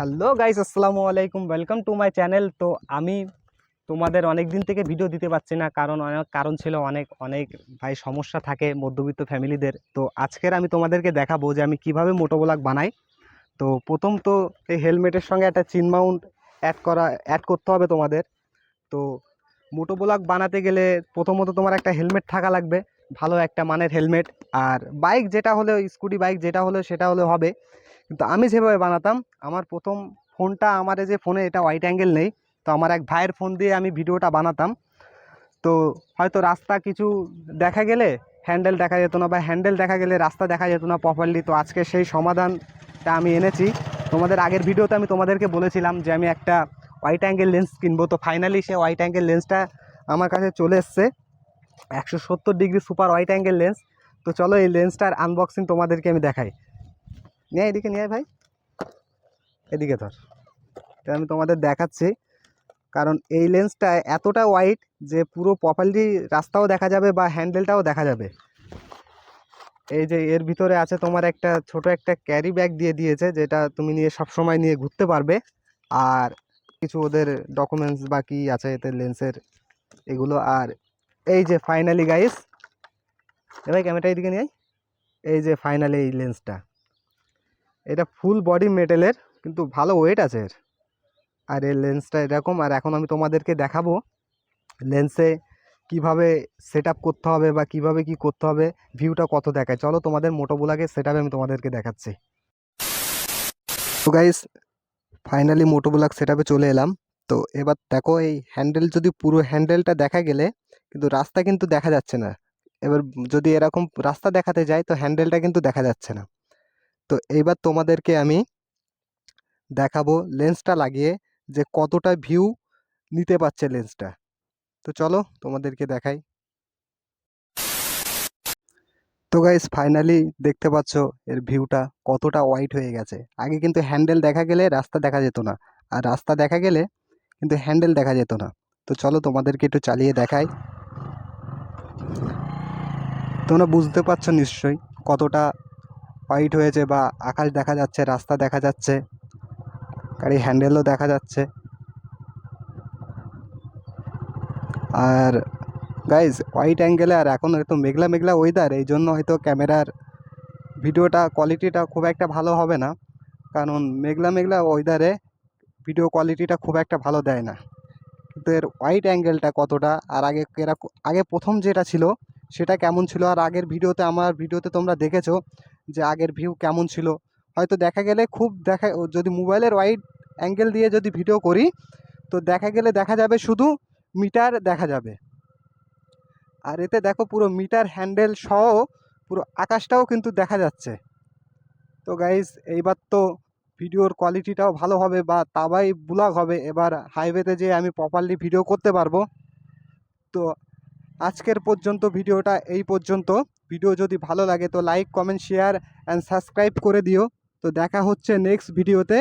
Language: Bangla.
হ্যালো গাইস, আসসালামু আলাইকুম ওয়েলকাম টু মাই চ্যানেল তো আমি তোমাদের অনেক দিন থেকে ভিডিও দিতে পারছি না, কারণ অনেক, কারণ ছিল অনেক অনেক ভাই সমস্যা থাকে মধ্যবিত্ত ফ্যামিলিদের তো আজকের আমি তোমাদেরকে দেখাবো যে আমি কীভাবে মোটো ব্লগ বানাই। তো প্রথম তো এই হেলমেটের সঙ্গে একটা চিন মাউন্ট অ্যাড করা অ্যাড করতে হবে তোমাদের। তো মোটো ব্লগ বানাতে গেলে প্রথমত তোমার একটা হেলমেট থাকা লাগবে, ভালো একটা মানের হেলমেট আর বাইক যেটা হলে স্কুটি বাইক যেটা হলে সেটা হলে হবে। কিন্তু আমি যেভাবে বানাতাম, আমার প্রথম ফোনটা আমার যে ফোনে এটা হোয়াইট অ্যাঙ্গেল নেই, তো আমার এক ভাইয়ের ফোন দিয়ে আমি ভিডিওটা বানাতাম। তো হয়তো রাস্তা কিছু দেখা গেলে হ্যান্ডেল দেখা যেত না বা হ্যান্ডেল দেখা গেলে রাস্তা দেখা যেত না প্রপারলি তো আজকে সেই সমাধানটা আমি এনেছি। তোমাদের আগের ভিডিওতে আমি তোমাদেরকে বলেছিলাম যে আমি একটা হোয়াইট অ্যাঙ্গেল লেন্স কিনবো, তো ফাইনালি সে হোয়াইট অ্যাঙ্গেল লেন্সটা আমার কাছে চলে এসছে। একশো সত্তর degree super wide angle lens তো চলো এই লেন্সটার আনবক্সিং তোমাদেরকে আমি দেখাই। নিয়ে এদিকে নিয়ে ভাই। এদিকে ধর। তো আমি তোমাদের দেখাচ্ছি। কারণ এই লেন্সটা এতটা ওয়াইড যে পুরো প্রপারলি রাস্তাও দেখা যাবে বা হ্যান্ডেলটাও দেখা যাবে। এই যে এর ভিতরে আছে তোমার একটা ছোট একটা ক্যারি ব্যাগ দিয়ে দিয়েছে, যেটা তুমি নিয়ে সব সময় নিয়ে ঘুরতে পারবে। আর কিছু ওদের ডকুমেন্টস বা কী আছে এতে লেন্সের এগুলো। আর এই যে ফাইনালি গাইস এবার ক্যামেরাটা এদিকে নিয়ে এই যে ফাইনালি এই লেন্সটা এটা ফুল বডি মেটেলের কিন্তু ভালো ওয়েট আছে এর। আর এর লেন্সটা এরকম, আর এখন আমি তোমাদেরকে দেখাবো লেন্সে কীভাবে সেট করতে হবে বা কীভাবে কি করতে হবে ভিউটা কত দেখায়। চলো তোমাদের মোটোবোলাকে সেট আমি তোমাদেরকে দেখাচ্ছি। তো গাইস ফাইনালি মোটোবোলাক সেট চলে এলাম। তো এবার দেখো এই হ্যান্ডেল যদি পুরো হ্যান্ডেলটা দেখা গেলে, কিন্তু রাস্তা কিন্তু দেখা যাচ্ছে না। এবার যদি এরকম রাস্তা দেখাতে যায় তো হ্যান্ডেলটা কিন্তু দেখা যাচ্ছে না। তো এইবার তোমাদেরকে আমি দেখাবো লেন্সটা লাগিয়ে যে কতটা ভিউ নিতে পারছে লেন্সটা তো চলো তোমাদেরকে দেখাই। তো গাইস ফাইনালি দেখতে পাচ্ছ এর ভিউটা কতটা হোয়াইট হয়ে গেছে। আগে কিন্তু হ্যান্ডেল দেখা গেলে রাস্তা দেখা যেত না, আর রাস্তা দেখা গেলে কিন্তু হ্যান্ডেল দেখা যেত না। তো চলো তোমাদেরকে একটু চালিয়ে দেখাই। তোমরা বুঝতে পারছ নিশ্চয়ই কতটা হোয়াইট হয়েছে বা আকাশ দেখা যাচ্ছে, রাস্তা দেখা যাচ্ছে গাড়ি হ্যান্ডেলও দেখা যাচ্ছে। আর গাইজ হোয়াইট অ্যাঙ্গেলে আর এখন একটু মেঘলা মেঘলা ওয়েদার এই জন্য হয়তো ক্যামেরার ভিডিওটা কোয়ালিটিটা খুব একটা ভালো হবে না। কারণ মেঘলা মেঘলা ওয়েদারে ভিডিও কোয়ালিটিটা খুব একটা ভালো দেয় না। কিন্তু এর হোয়াইট অ্যাঙ্গেলটা কতটা, আর আগে আগে প্রথম যেটা ছিল, সেটা কেমন ছিল? আর আগের ভিডিওতে, আমার ভিডিওতে তোমরা দেখেছ যে আগের ভিউ কেমন ছিল। হয়তো দেখা গেলে খুব দেখা, যদি মোবাইলের ওয়াইড অ্যাঙ্গেল দিয়ে যদি ভিডিও করি, তো দেখা গেলে দেখা যাবে শুধু মিটার দেখা যাবে। আর এতে দেখো পুরো মিটার হ্যান্ডেল সহ পুরো আকাশটাও কিন্তু দেখা যাচ্ছে। তো গাইজ এইবার তো ভিডিওর কোয়ালিটিটাও ভালো হবে বা তাবাই ব্লগ হবে। এবার হাইওয়েতে যেয়ে আমি প্রপারলি ভিডিও করতে পারব। তো আজকের পর্যন্ত ভিডিওটা এই পর্যন্ত। ভিডিও যদি ভালো লাগে তো like comment share and subscribe করে দিও। তো দেখা হচ্ছে নেক্সট ভিডিওতে